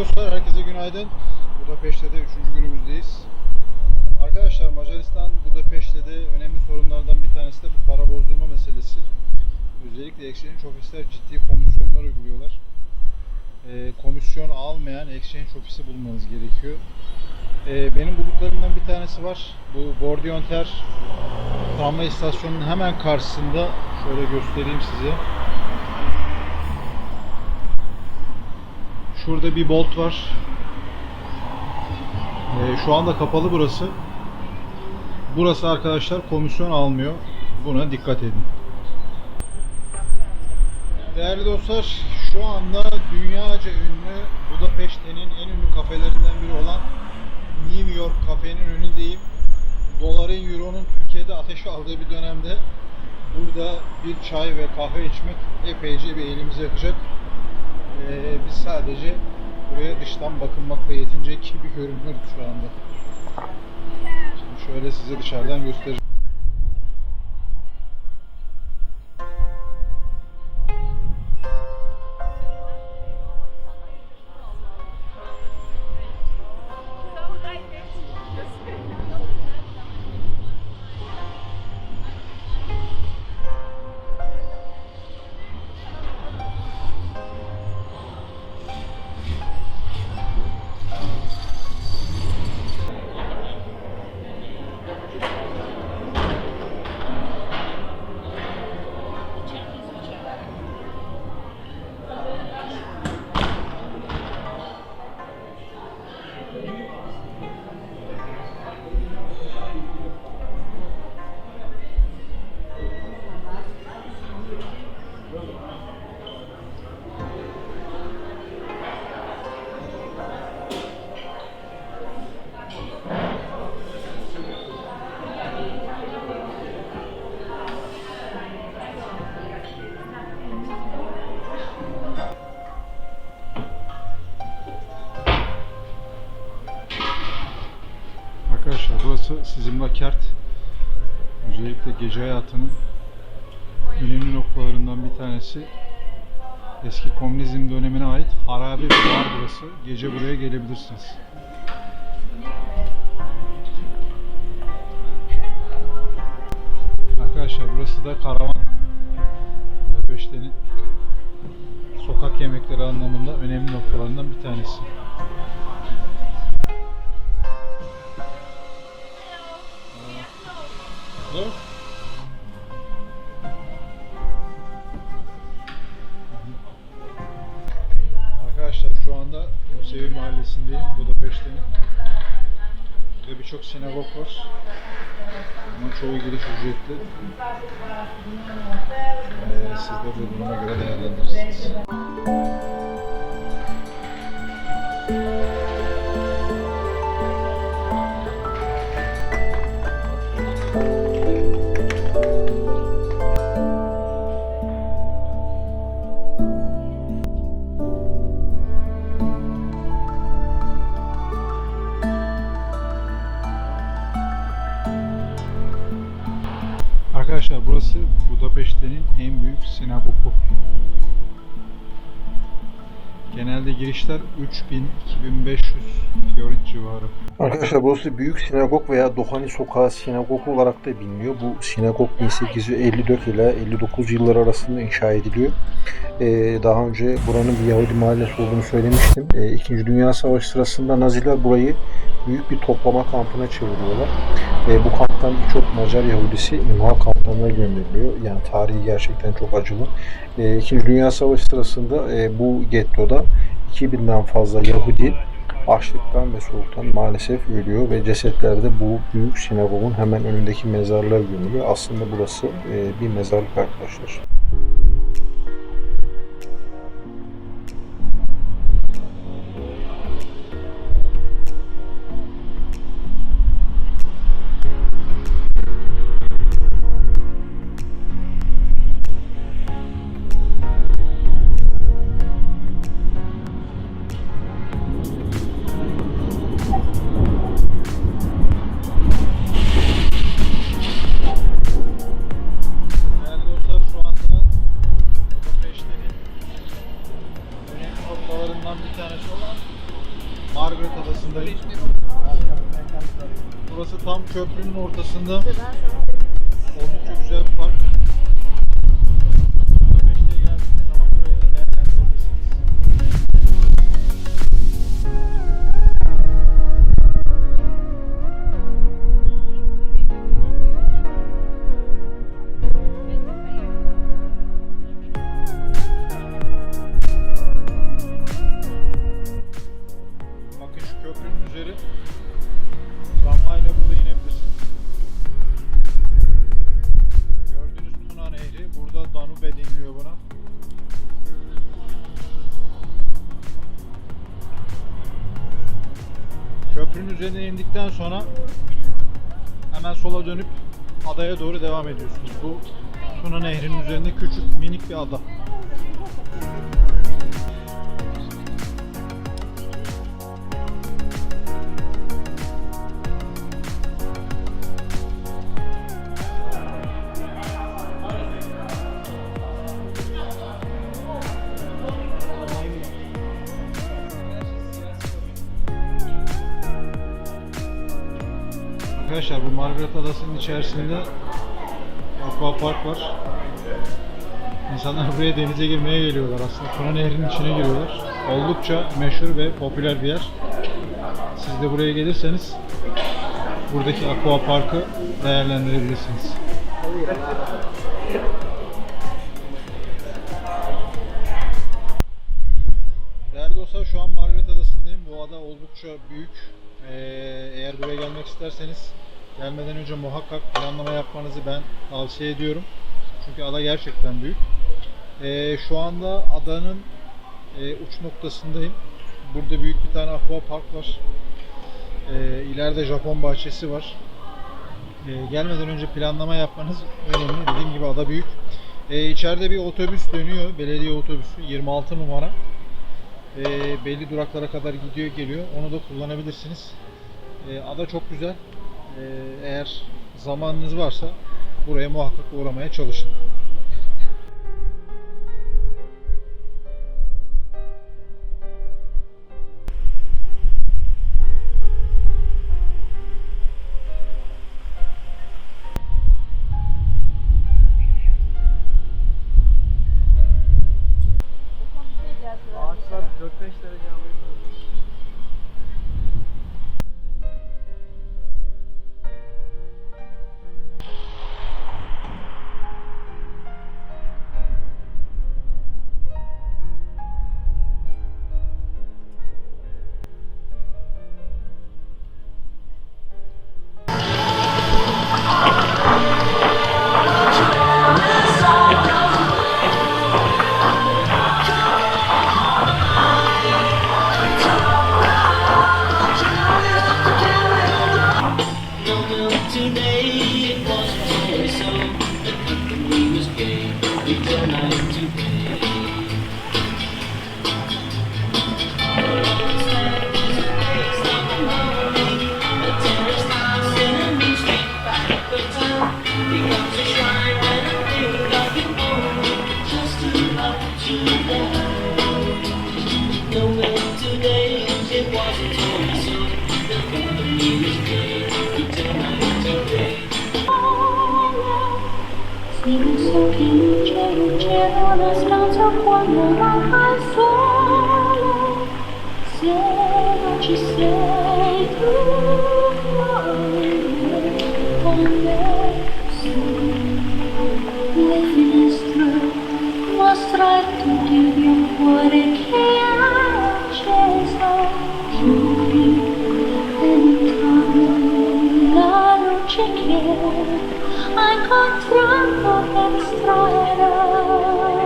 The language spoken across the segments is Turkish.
dostlar, herkese günaydın. Budapeşte'de 3. günümüzdeyiz. Arkadaşlar Macaristan Budapeşte'de önemli sorunlardan bir tanesi de bu para bozdurma meselesi. Özellikle exchange ofisler ciddi komisyonlar uyguluyorlar. Ee, komisyon almayan exchange ofisi bulmanız gerekiyor. Ee, benim bulduklarımdan bir tanesi var. Bu Bordionter tramvay istasyonunun hemen karşısında şöyle göstereyim size. Şurada bir bolt var. Ee, şu anda kapalı burası. Burası arkadaşlar komisyon almıyor. Buna dikkat edin. Değerli dostlar, şu anda dünyaca ünlü Budapeşte'nin en ünlü kafelerinden biri olan New York kafenin önündeyim. Doların, euronun Türkiye'de ateş aldığı bir dönemde burada bir çay ve kahve içmek epeyce bir elimizi yakacak. Ee, biz sadece buraya dıştan bakınmakla yetinecek gibi görünüyoruz şu anda. Şimdi şöyle size dışarıdan göstereceğim. Gece hayatının önemli noktalarından bir tanesi. Eski komünizm dönemine ait harabe bir bar burası. Gece buraya gelebilirsiniz. Arkadaşlar burası da karavan. Budapeşte'nin sokak yemekleri anlamında önemli noktalarından bir tanesi. Hello? Arkadaşlar sinagog var. Ama çoğu giriş ücretli. Ee, siz de bu duruma göre değerlendirirsiniz. Arkadaşlar burası Budapeşte'nin en büyük sinagogu. Genelde girişler 3000-2500 Fiorint civarı. Arkadaşlar burası Büyük Sinagog veya Dohani Sokağı Sinagogu olarak da biliniyor. Bu sinagog 1854 ile 59 yıllar arasında inşa ediliyor. Ee, daha önce buranın bir Yahudi mahallesi olduğunu söylemiştim. Ee, İkinci Dünya Savaşı sırasında Naziler burayı büyük bir toplama kampına çeviriyorlar. Ve bu kamptan birçok Macar Yahudisi imha kamplarına gönderiliyor. Yani tarihi gerçekten çok acılı. Ee, İkinci Dünya Savaşı sırasında e, bu gettoda 2000'den fazla Yahudi açlıktan ve soğuktan maalesef ölüyor ve cesetler de bu büyük sinagogun hemen önündeki mezarlığa gömülüyor. Aslında burası e, bir mezarlık arkadaşlar. Ortasında. Oldukça güzel üzerine indikten sonra hemen sola dönüp adaya doğru devam ediyorsunuz. Bu Tuna Nehri'nin üzerinde küçük minik bir ada. Arkadaşlar bu Margaret Adası'nın içerisinde aqua park var. İnsanlar buraya denize girmeye geliyorlar aslında. Tuna Nehri'nin içine giriyorlar. Oldukça meşhur ve popüler bir yer. Siz de buraya gelirseniz buradaki aqua parkı değerlendirebilirsiniz. Değerli dostlar şu an Margaret Adası'ndayım. Bu ada oldukça büyük. Ee, eğer buraya gelmek isterseniz gelmeden önce muhakkak planlama yapmanızı ben tavsiye ediyorum. Çünkü ada gerçekten büyük. Ee, şu anda adanın e, uç noktasındayım. Burada büyük bir tane aqua park var. Ee, ileride Japon bahçesi var. Ee, gelmeden önce planlama yapmanız önemli. Dediğim gibi ada büyük. Ee, içeride bir otobüs dönüyor. Belediye otobüsü 26 numara. Ee, belli duraklara kadar gidiyor geliyor. Onu da kullanabilirsiniz. Ee, ada çok güzel. Ee, eğer zamanınız varsa buraya muhakkak uğramaya çalışın. tutti che I can't try. Ізраїля.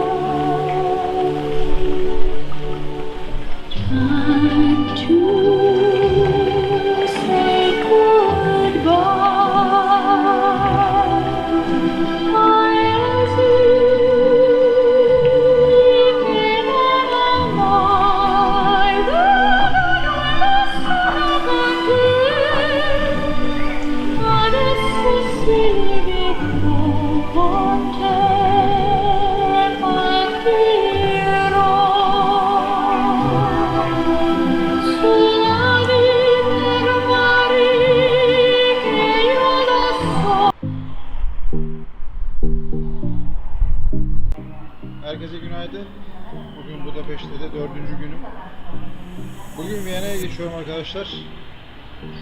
Arkadaşlar.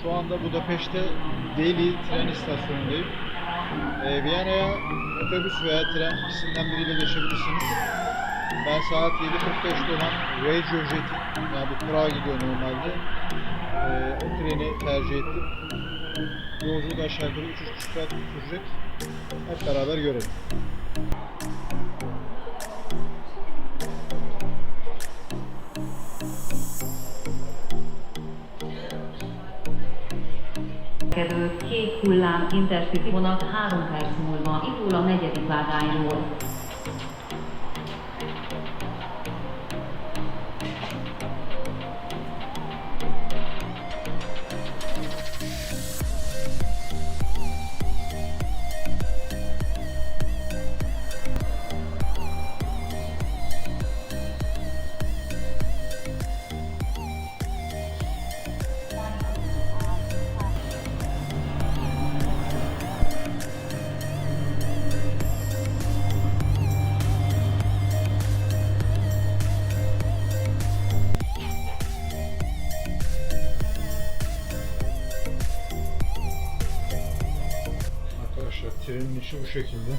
Şu anda Budapeşte Deli tren istasyonundayım. Ee, Viyana'ya otobüs veya tren ikisinden biriyle geçebilirsiniz. Ben saat 7.45'te olan RegioJet'i yani bu Prag'a gidiyor normalde. Ee, o treni tercih ettim. Yolculuk aşağı yukarı 3-3,5 saat sürecek. Hep beraber görelim. Kerül két hullám Intercity vonat 3 perc múlva indul a negyedik vágányról. Trenin içi bu şekilde.